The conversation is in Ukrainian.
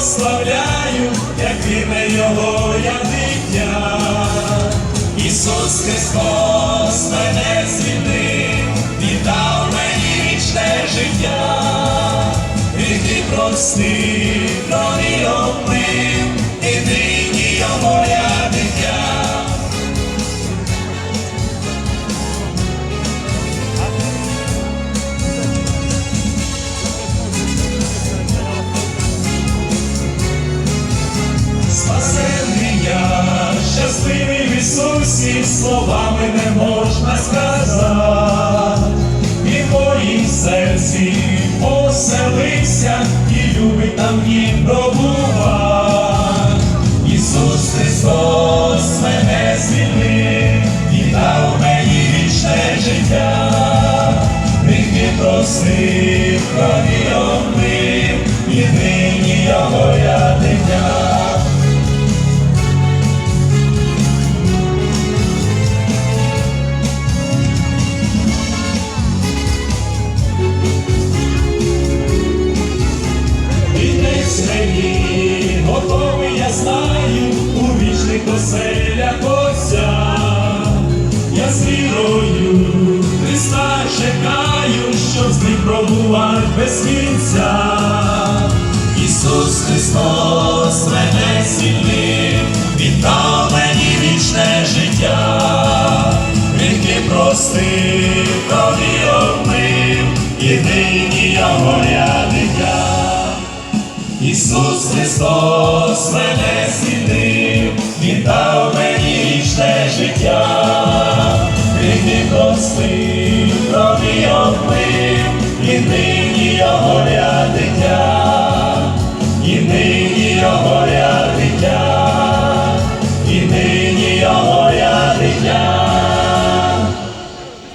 Прославляю, як вірне Його я дитя. Ісус Христос мене звільнив, віддав мені вічне життя, гріхи простив, словами не можна сказати, і в моїм серці поселився, і любить там він пробува. Ісус Христос мене звільнив, і дав мені вічне життя, гріхи простив, крові омив, Вінець мені готовий, я знаю, у вічних оселях Отця. Я з вірою Христа чекаю, щоб з ним пробувати без кінця. Ісус Христос мене звільнив, віддав мені вічне життя, гріхи простив, крові омив, і нині я дитя. Ісус Христос мене звільнив, Він дав мені вічне життя, Гріхи простив, крові облив, і нині я горя дитя, і нині я дитя, і нині я горя.